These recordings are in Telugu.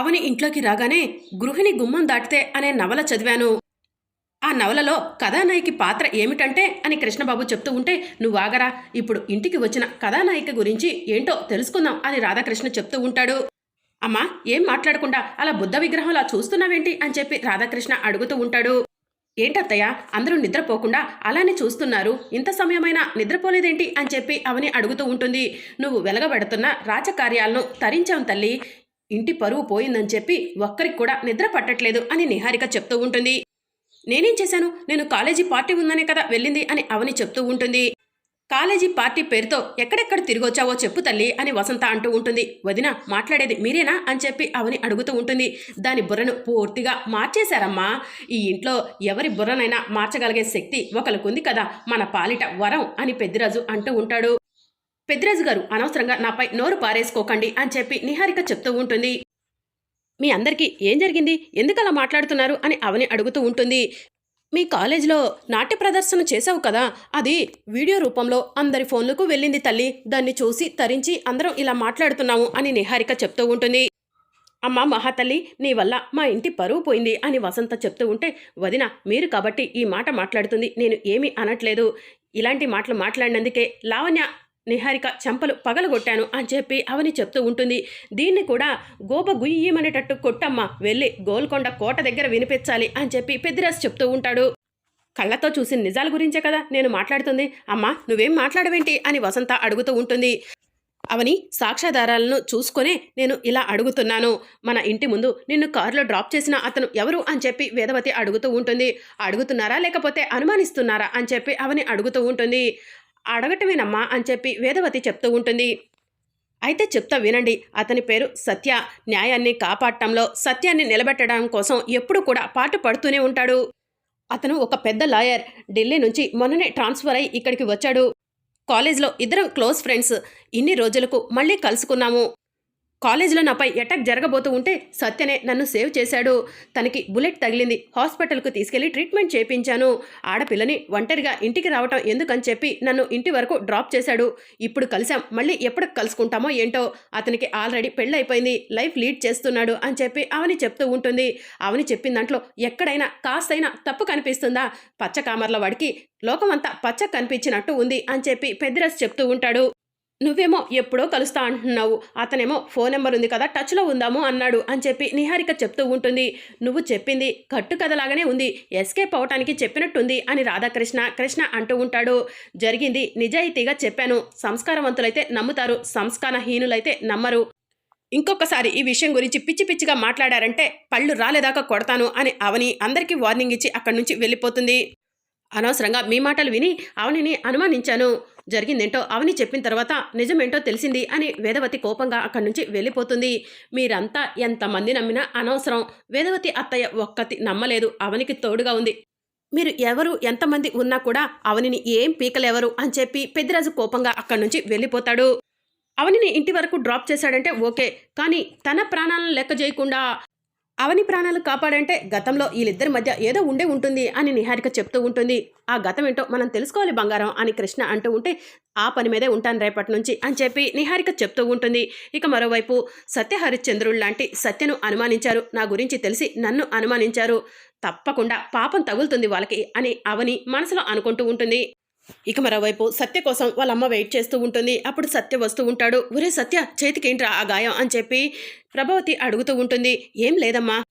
అవని ఇంట్లోకి రాగానే గృహిణి గుమ్మం దాటితే అనే నవల చదివాను. ఆ నవలలో కథానాయికి పాత్ర ఏమిటంటే అని కృష్ణబాబు చెప్తూ ఉంటే నువ్వు ఆగరా ఇప్పుడు ఇంటికి వచ్చిన కథానాయిక గురించి ఏంటో తెలుసుకుందాం అని రాధాకృష్ణ చెప్తూ ఉంటాడు. అమ్మా ఏం మాట్లాడకుండా అలా బుద్ధ విగ్రహంలా చూస్తున్నావేంటి? అని చెప్పి రాధాకృష్ణ అడుగుతూ ఉంటాడు. ఏంటత్తయ్య అందరూ నిద్రపోకుండా అలానే చూస్తున్నారు. ఇంత సమయమైనా నిద్రపోలేదేంటి? అని చెప్పి అవని అడుగుతూ ఉంటుంది. నువ్వు వెలగబెడుతున్న రాజకార్యాలను తరించాం తల్లి. ఇంటి పరువు పోయిందని చెప్పి ఒక్కరికి కూడా నిద్ర పట్టట్లేదు అని నిహారిక చెప్తూ ఉంటుంది. నేనేం చేశాను? నేను కాలేజీ పార్టీ ఉందనే కదా వెళ్ళింది అని అవని చెప్తూ ఉంటుంది. కాలేజీ పార్టీ పేరుతో ఎక్కడెక్కడ తిరిగొచ్చావో చెప్పు తల్లి అని వసంత అంటూ ఉంటుంది. వదిన మాట్లాడేది మీరేనా? అని చెప్పి అవని అడుగుతూ ఉంటుంది. దాని బుర్రను పూర్తిగా మార్చేశారమ్మా. ఈ ఇంట్లో ఎవరి బుర్రనైనా మార్చగలిగే శక్తి ఒకరికి ఉంది కదా. మన పాలిట వరం అని పెద్దిరాజు అంటూ ఉంటాడు. పెద్దిరాజు గారు అనవసరంగా నాపై నోరు పారేసుకోకండి అని చెప్పి నిహారిక చెప్తూ ఉంటుంది. మీ అందరికీ ఏం జరిగింది? ఎందుకలా మాట్లాడుతున్నారు? అని అవని అడుగుతూ ఉంటుంది. మీ కాలేజీలో నాట్య ప్రదర్శన చేసావు కదా? అది వీడియో రూపంలో అందరి ఫోన్లకు వెళ్ళింది తల్లి. దాన్ని చూసి తరించి అందరం ఇలా మాట్లాడుతున్నాము అని నిహారిక చెప్తూ ఉంటుంది. అమ్మ మహాతల్లి నీ వల్ల మా ఇంటి పరువు పోయింది అని వసంత చెప్తూ ఉంటే వదిన మీరు కాబట్టి ఈ మాట మాట్లాడుతుంది నేను ఏమీ అనట్లేదు. ఇలాంటి మాటలు మాట్లాడినందుకే లావణ్య నిహారిక చెంపలు పగలగొట్టాను అని చెప్పి అవని చెప్తూ ఉంటుంది. దీన్ని కూడా గోప గుయ్యమనేటట్టు కొట్టమ్మ వెళ్ళి గోల్కొండ కోట దగ్గర వినిపించాలి అని చెప్పి పెద్దిరాజు చెప్తూ ఉంటాడు. కళ్ళతో చూసిన నిజాల గురించే కదా నేను మాట్లాడుతుంది. అమ్మా నువ్వేం మాట్లాడవేంటి అని వసంత అడుగుతూ ఉంటుంది. అవని సాక్ష్యాధారాలను చూసుకొనే నేను ఇలా అడుగుతున్నాను. మన ఇంటి ముందు నిన్ను కారులో డ్రాప్ చేసిన అతను ఎవరు అని చెప్పి వేదవతి అడుగుతూ ఉంటుంది. అడుగుతున్నారా లేకపోతే అనుమానిస్తున్నారా అని చెప్పి అవని అడుగుతూ ఉంటుంది. అడగటమేనమ్మా అని చెప్పి వేదవతి చెప్తూ ఉంటుంది. అయితే చెప్తా వినండి. అతని పేరు సత్య. న్యాయాన్ని కాపాడటంలో సత్యాన్ని నిలబెట్టడం కోసం ఎప్పుడు కూడా పాటు పడుతూనే ఉంటాడు. అతను ఒక పెద్ద లాయర్. ఢిల్లీ నుంచి మొన్ననే ట్రాన్స్ఫర్ అయి ఇక్కడికి వచ్చాడు. కాలేజ్లో ఇద్దరం క్లోజ్ ఫ్రెండ్స్. ఇన్ని రోజులకు మళ్ళీ కలుసుకున్నాము. కాలేజీలో నాపై అటాక్ జరగబోతూ ఉంటే సత్యనే నన్ను సేవ్ చేశాడు. తనకి బుల్లెట్ తగిలింది. హాస్పిటల్కు తీసుకెళ్ళి ట్రీట్మెంట్ చేయించాను ఆడపిల్లని ఒంటరిగా ఇంటికి రావటం ఎందుకని చెప్పి నన్ను ఇంటి వరకు డ్రాప్ చేశాడు. ఇప్పుడు కలిసాం మళ్ళీ ఎప్పుడు కలుసుకుంటామో ఏంటో అతనికి ఆల్రెడీ పెళ్ళైపోయింది. లైఫ్ లీడ్ చేస్తున్నాడు అని చెప్పి అవని చెప్తూ ఉంటుంది. అవని చెప్పిన దాంట్లో ఎక్కడైనా కాస్తైనా తప్పు కనిపిస్తుందా? పచ్చ కామర్ల వాడికి లోకమంతా పచ్చ కనిపించినట్టు ఉంది అని చెప్పి పెద్దరాజు చెప్తూ ఉంటాడు. నువ్వేమో ఎప్పుడో కలుస్తా అంటున్నావు. అతనేమో ఫోన్ నెంబర్ ఉంది కదా టచ్లో ఉందాము అన్నాడు అని చెప్పి నిహారిక చెప్తూ ఉంటుంది. నువ్వు చెప్పింది కట్టు కథలాగానే ఉంది. ఎస్కేప్ అవటానికి చెప్పినట్టుంది అని రాధాకృష్ణ కృష్ణ అంటూ ఉంటాడు. జరిగింది నిజాయితీగా చెప్పాను. సంస్కారవంతులైతే నమ్ముతారు సంస్కారహీనులైతే నమ్మరు. ఇంకొకసారి ఈ విషయం గురించి పిచ్చి పిచ్చిగా మాట్లాడారంటే పళ్ళు రాలేదాకా కొడతాను అని అవని అందరికీ వార్నింగ్ ఇచ్చి అక్కడి నుంచి వెళ్ళిపోతుంది. అనవసరంగా మీ మాటలు విని అవనిని అనుమానించాను. జరిగిందేంటో అవని చెప్పిన తర్వాత నిజమేంటో తెలిసింది అని వేదవతి కోపంగా అక్కడి నుంచి వెళ్ళిపోతుంది. మీరంతా ఎంతమంది నమ్మినా అనవసరం. వేదవతి అత్తయ్య ఒక్కతి నమ్మలేదు. అవనికి తోడుగా ఉంది. మీరు ఎవరు ఎంతమంది ఉన్నా కూడా అవనిని ఏం పీకలేవరు అని చెప్పి పెద్దిరాజు కోపంగా అక్కడి నుంచి వెళ్ళిపోతాడు. అవనిని ఇంటి వరకు డ్రాప్ చేశాడంటే ఓకే. కానీ తన ప్రాణాలను లెక్క చేయకుండా అవని ప్రాణాలు కాపాడంటే గతంలో వీళ్ళిద్దరి మధ్య ఏదో ఉండే ఉంటుంది అని నిహారిక చెప్తూ ఉంటుంది. ఆ గతం ఏంటో మనం తెలుసుకోవాలి బంగారం అని కృష్ణ అంటూ ఉంటే ఆ పని మీదే ఉంటాను రేపటి నుంచి అని చెప్పి నిహారిక చెప్తూ ఉంటుంది. ఇక మరోవైపు సత్య హరిశ్చంద్రుడు లాంటి సత్యను అనుమానించారు. నా గురించి తెలిసి నన్ను అనుమానించారు. తప్పకుండా పాపం తగులుతుంది వాళ్ళకి అని అవని మనసులో అనుకుంటూ ఉంటుంది. ఇక మరోవైపు సత్య కోసం వాళ్ళ అమ్మ వెయిట్ చేస్తూ ఉంటుంది. అప్పుడు సత్య వస్తూ ఉంటాడు. ఒరే సత్య చేతికేంట్రా ఆ గాయం? అని చెప్పి ప్రభావతి అడుగుతూ ఉంటుంది. ఏం లేదమ్మా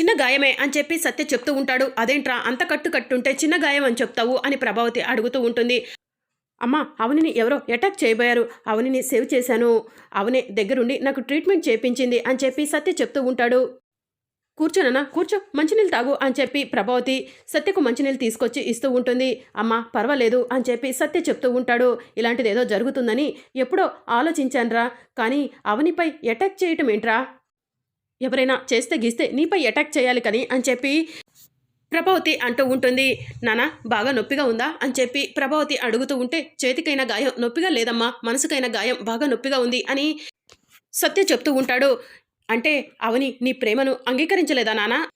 చిన్న గాయమే అని చెప్పి సత్య చెప్తూ ఉంటాడు. అదేంట్రా అంత కట్టు కట్టుంటే చిన్న గాయం అని చెప్తావు అని ప్రభావతి అడుగుతూ ఉంటుంది. అమ్మా అవనిని ఎవరో అటాక్ చేయబోయారు. అవనిని సేవ్ చేశాను. అవనే దగ్గరుండి నాకు ట్రీట్మెంట్ చేయించింది అని చెప్పి సత్య చెప్తూ ఉంటాడు. కూర్చోనన్నా కూర్చో మంచినీళ్ళు తాగు అని చెప్పి ప్రభావతి సత్యకు మంచినీళ్ళు తీసుకొచ్చి ఇస్తూ ఉంటుంది. అమ్మా పర్వాలేదు అని చెప్పి సత్య చెప్తూ ఉంటాడు. ఇలాంటిది ఏదో జరుగుతుందని ఎప్పుడో ఆలోచించానురా. కానీ అవనిపై అటాక్ చేయటం ఏంట్రా? ఎవరైనా చేస్తే గీస్తే నీపై అటాక్ చేయాలి కానీ అని చెప్పి ప్రభావతి అంటూ ఉంటుంది. నానా బాగా నొప్పిగా ఉందా అని చెప్పి ప్రభావతి అడుగుతూ ఉంటే చేతికైన గాయం నొప్పిగా లేదమ్మా మనసుకైన గాయం బాగా నొప్పిగా ఉంది అని సత్య చెప్తూ ఉంటాడు. అంటే అవని నీ ప్రేమను అంగీకరించలేదా నానా?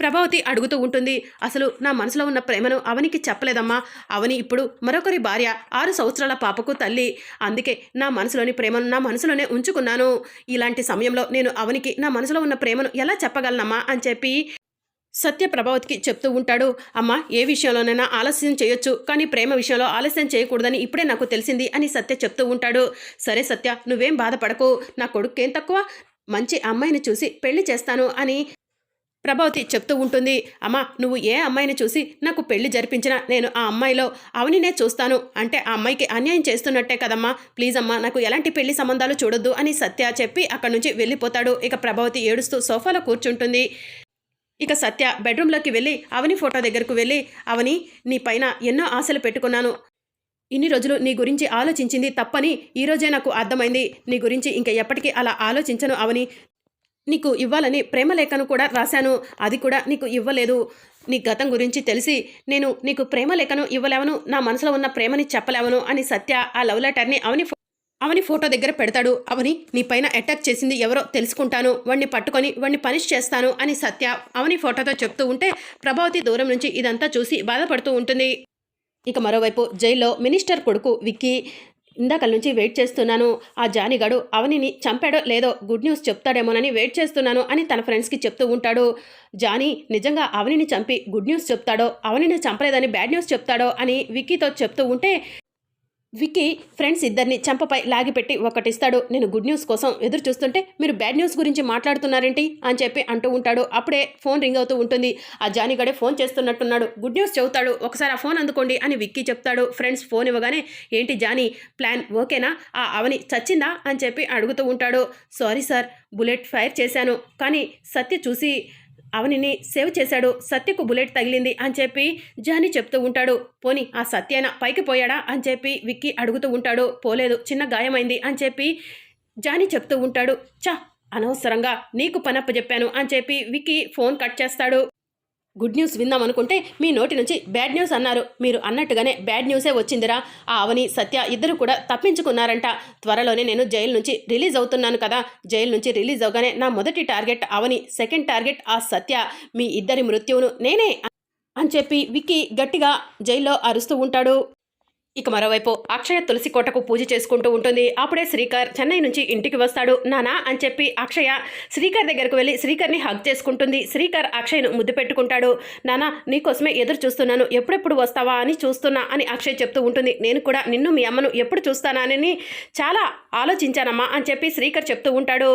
ప్రభావతి అడుగుతూ ఉంటుంది. అసలు నా మనసులో ఉన్న ప్రేమను అవనికి చెప్పలేదమ్మా. అవని ఇప్పుడు మరొకరి భార్య ఆరు సంవత్సరాల పాపకు తల్లి. అందుకే నా మనసులోని ప్రేమను నా మనసులోనే ఉంచుకున్నాను. ఇలాంటి సమయంలో నేను అవనికి నా మనసులో ఉన్న ప్రేమను ఎలా చెప్పగలనమ్మా? అని చెప్పి సత్య ప్రభావతికి చెప్తూ ఉంటాడు. అమ్మా ఏ విషయంలోనైనా ఆలస్యం చేయొచ్చు. కానీ ప్రేమ విషయంలో ఆలస్యం చేయకూడదని ఇప్పుడే నాకు తెలిసింది అని సత్య చెప్తూ ఉంటాడు. సరే సత్య నువ్వేం బాధపడకు. నా కొడుకేం తక్కువ? మంచి అమ్మాయిని చూసి పెళ్ళి చేస్తాను అని ప్రభావతి చెప్తూ ఉంటుంది. అమ్మా నువ్వు ఏ అమ్మాయిని చూసి నాకు పెళ్ళి జరిపించినా నేను ఆ అమ్మాయిలో అవనినే చూస్తాను. అంటే ఆ అమ్మాయికి అన్యాయం చేస్తున్నట్టే కదమ్మా. ప్లీజ్ అమ్మా నాకు ఎలాంటి పెళ్ళి సంబంధాలు చూడొద్దు అని సత్య చెప్పి అక్కడి నుంచి వెళ్ళిపోతాడు. ఇక ప్రభావతి ఏడుస్తూ సోఫాలో కూర్చుంటుంది. ఇక సత్య బెడ్రూమ్లోకి వెళ్ళి అవని ఫోటో దగ్గరకు వెళ్ళి అవని నీ పైన ఎన్నో ఆశలు పెట్టుకున్నాను. ఇన్ని రోజులు నీ గురించి ఆలోచించింది తప్పని ఈరోజే నాకు అర్థమైంది. నీ గురించి ఇంక ఎప్పటికీ అలా ఆలోచించను అవని. నీకు ఇవ్వాలని ప్రేమలేఖను కూడా రాశాను. అది కూడా నీకు ఇవ్వలేదు. నీ గతం గురించి తెలిసి నేను నీకు ప్రేమలేఖను ఇవ్వలేవను. నా మనసులో ఉన్న ప్రేమని చెప్పలేవను అని సత్య ఆ లవ్ లెటర్ని అవని అవని ఫోటో దగ్గర పెడతాడు. అవని నీ పైన అటాక్ చేసింది ఎవరో తెలుసుకుంటాను. వాణ్ణి పట్టుకొని వాణ్ణి పనిష్ చేస్తాను అని సత్య అవని ఫోటోతో చెప్తూ ఉంటే ప్రభావతి దూరం నుంచి ఇదంతా చూసి బాధపడుతూ ఉంటుంది. ఇక మరోవైపు జైల్లో మినిస్టర్ కొడుకు విక్కీ ఇందాకల నుంచి వెయిట్ చేస్తున్నాను. ఆ జానిగాడు అవనిని చంపాడో లేదో గుడ్ న్యూస్ చెప్తాడేమోనని వెయిట్ చేస్తున్నాను అని తన ఫ్రెండ్స్కి చెప్తూ ఉంటాడు. జానీ నిజంగా అవనిని చంపి గుడ్ న్యూస్ చెప్తాడో అవనిని చంపలేదని బ్యాడ్ న్యూస్ చెప్తాడో అని విక్కీతో చెప్తూ ఉంటే విక్కీ ఫ్రెండ్స్ ఇద్దరిని చంపపై లాగిపెట్టి ఒకటిస్తాడు. నేను గుడ్ న్యూస్ కోసం ఎదురు చూస్తుంటే మీరు బ్యాడ్ న్యూస్ గురించి మాట్లాడుతున్నారేంటి అని చెప్పి అంటూ ఉంటాడు. అప్పుడే ఫోన్ రింగ్ అవుతూ ఉంటుంది. ఆ జానీగడే ఫోన్ చేస్తున్నట్టున్నాడు. గుడ్ న్యూస్ చెబుతాడు. ఒకసారి ఆ ఫోన్ అందుకోండి అని విక్కీ చెప్తాడు. ఫ్రెండ్స్ ఫోన్ ఇవ్వగానే ఏంటి జానీ ప్లాన్ ఓకేనా? ఆ అవని చచ్చిందా? అని చెప్పి అడుగుతూ ఉంటాడు. సారీ సార్ బుల్లెట్ ఫైర్ చేశాను. కానీ సత్య చూసి అవనిని సేవ్ చేశాడు. సత్యకు బుల్లెట్ తగిలింది అని చెప్పి జానీ చెప్తూ ఉంటాడు. పోని ఆ సత్యన పైకి పోయాడా అని చెప్పి విక్కీ అడుగుతూ ఉంటాడు. పోలేదు చిన్న గాయమైంది అని చెప్పి జానీ చెప్తూ ఉంటాడు. చా అనవసరంగా నీకు పనప్ప చెప్పాను అని చెప్పి విక్కీ ఫోన్ కట్ చేస్తాడు. గుడ్ న్యూస్ విందాం అనుకుంటే మీ నోటి నుంచి బ్యాడ్ న్యూస్ అన్నారు. మీరు అన్నట్టుగానే బ్యాడ్ న్యూసే వచ్చిందిరా. ఆ అవని సత్య ఇద్దరు కూడా తప్పించుకున్నారంట. త్వరలోనే నేను జైలు నుంచి రిలీజ్ అవుతున్నాను కదా. జైలు నుంచి రిలీజ్ అవగానే నా మొదటి టార్గెట్ అవని సెకండ్ టార్గెట్ ఆ సత్య. మీ ఇద్దరి మృత్యువును నేనే అని చెప్పి విక్కీ గట్టిగా జైల్లో అరుస్తూ ఉంటాడు. ఇక మరోవైపు అక్షయ తులసి కోటకు పూజ చేసుకుంటూ ఉంటుంది. అప్పుడే శ్రీకర్ చెన్నై నుంచి ఇంటికి వస్తాడు. నానా అని చెప్పి అక్షయ శ్రీకర్ దగ్గరకు వెళ్ళి శ్రీకర్ని హగ్ చేసుకుంటుంది. శ్రీకర్ అక్షయ్ను ముద్దు పెట్టుకుంటాడు. నానా నీకోసమే ఎదురు చూస్తున్నాను. ఎప్పుడెప్పుడు వస్తావా అని చూస్తున్నా అని అక్షయ్ చెప్తూ ఉంటుంది. నేను కూడా నిన్ను మీ అమ్మను ఎప్పుడు చూస్తానని చాలా ఆలోచించానమ్మా అని చెప్పి శ్రీకర్ చెప్తూ ఉంటాడు.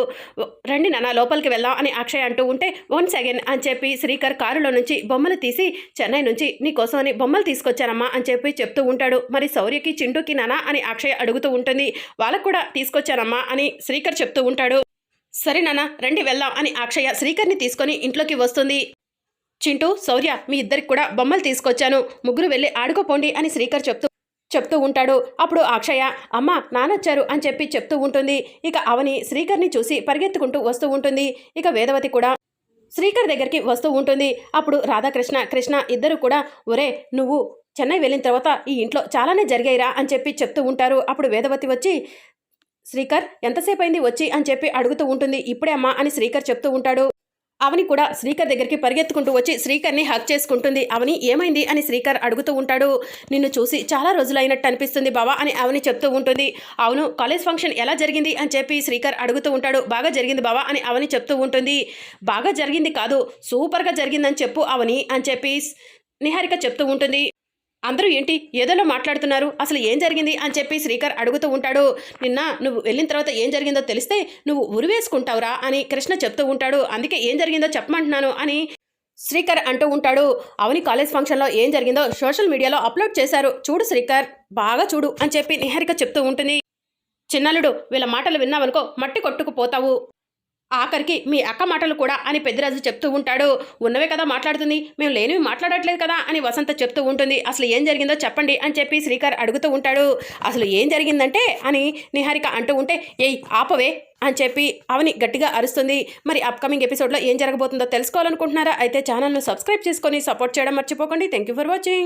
రండి నానా లోపలికి వెళ్దాం అని అక్షయ్ అంటూ ఉంటే వన్స్ అగైన్ అని చెప్పి శ్రీకర్ కారులో నుంచి బొమ్మలు తీసి చెన్నై నుంచి నీకోసం అని బొమ్మలు తీసుకొచ్చానమ్మా అని చెప్పి చెప్తూ ఉంటాడు. మరి శౌర్యకి చింటూకి నానా అని అక్షయ్ అడుగుతూ ఉంటుంది. వాళ్ళకు కూడా తీసుకొచ్చానమ్మా అని శ్రీకర్ చెప్తూ ఉంటాడు. సరే నాన్న రండి వెళ్దాం అని అక్షయ శ్రీకర్ని తీసుకొని ఇంట్లోకి వస్తుంది. చింటూ శౌర్య మీ ఇద్దరికి కూడా బొమ్మలు తీసుకొచ్చాను. ముగ్గురు వెళ్ళి ఆడుకోపోండి అని శ్రీకర్ చెప్తూ చెప్తూ ఉంటాడు. అప్పుడు అక్షయ అమ్మ నానొచ్చారు అని చెప్పి చెప్తూ ఉంటుంది. ఇక అవని శ్రీకర్ని చూసి పరిగెత్తుకుంటూ వస్తూ ఉంటుంది. ఇక వేదవతి కూడా శ్రీకర్ దగ్గరికి వస్తూ ఉంటుంది. అప్పుడు రాధాకృష్ణ కృష్ణ ఇద్దరు కూడా ఒరే నువ్వు చెన్నై వెళ్ళిన తర్వాత ఈ ఇంట్లో చాలానే జరిగాయిరా అని చెప్పి చెప్తూ ఉంటారు. అప్పుడు వేదవతి వచ్చి శ్రీకర్ ఎంతసేపు అయింది వచ్చి? అని చెప్పి అడుగుతూ ఉంటుంది. ఇప్పుడే అమ్మా అని శ్రీకర్ చెప్తూ ఉంటాడు. అవని కూడా శ్రీకర్ దగ్గరికి పరిగెత్తుకుంటూ వచ్చి శ్రీకర్ని హక్ చేసుకుంటుంది. అవని ఏమైంది? అని శ్రీకర్ అడుగుతూ ఉంటాడు. నిన్ను చూసి చాలా రోజులైనట్టు అనిపిస్తుంది బావా అని అవని చెప్తూ ఉంటుంది. అవును కాలేజ్ ఫంక్షన్ ఎలా జరిగింది? అని చెప్పి శ్రీకర్ అడుగుతూ ఉంటాడు. బాగా జరిగింది బావా అని అవని చెప్తూ ఉంటుంది. బాగా జరిగింది కాదు సూపర్గా జరిగిందని చెప్పు అవని అని చెప్పి నిహారిక చెప్తూ ఉంటుంది. అందరూ ఏంటి ఏదోలో మాట్లాడుతున్నారు అసలు ఏం జరిగింది అని చెప్పి శ్రీకర్ అడుగుతూ ఉంటాడు. నిన్న నువ్వు వెళ్ళిన తర్వాత ఏం జరిగిందో తెలిస్తే నువ్వు ఉరివేసుకుంటావురా అని కృష్ణ చెప్తూ ఉంటాడు. అందుకే ఏం జరిగిందో చెప్పమంటున్నాను అని శ్రీకర్ అంటూ ఉంటాడు. అవని కాలేజ్ ఫంక్షన్లో ఏం జరిగిందో సోషల్ మీడియాలో అప్లోడ్ చేశారు. చూడు శ్రీకర్ బాగా చూడు అని చెప్పి నిహారిక చెప్తూ ఉంటుంది. చిన్నలుడు వీళ్ళ మాటలు విన్నావనుకో మట్టి కొట్టుకుపోతావు. ఆఖరికి మీ అక్క మాటలు కూడా అని పెద్దరాజు చెప్తూ ఉంటాడు. ఉన్నవే కదా మాట్లాడుతుంది. మేము లేనివి మాట్లాడట్లేదు కదా అని వసంత చెప్తూ ఉంటుంది. అసలు ఏం జరిగిందో చెప్పండి అని చెప్పి శ్రీకర్ అడుగుతూ ఉంటాడు. అసలు ఏం జరిగిందంటే అని నిహారిక అంటూ ఉంటే ఏయ్ ఆపవే అని చెప్పి అవని గట్టిగా అరుస్తుంది. మరి అప్కమింగ్ ఎపిసోడ్లో ఏం జరగబోతుందో తెలుసుకోవాలనుకుంటున్నారా? అయితే ఛానల్ను సబ్స్క్రైబ్ చేసుకొని సపోర్ట్ చేయడం మర్చిపోకండి. Thank you for watching.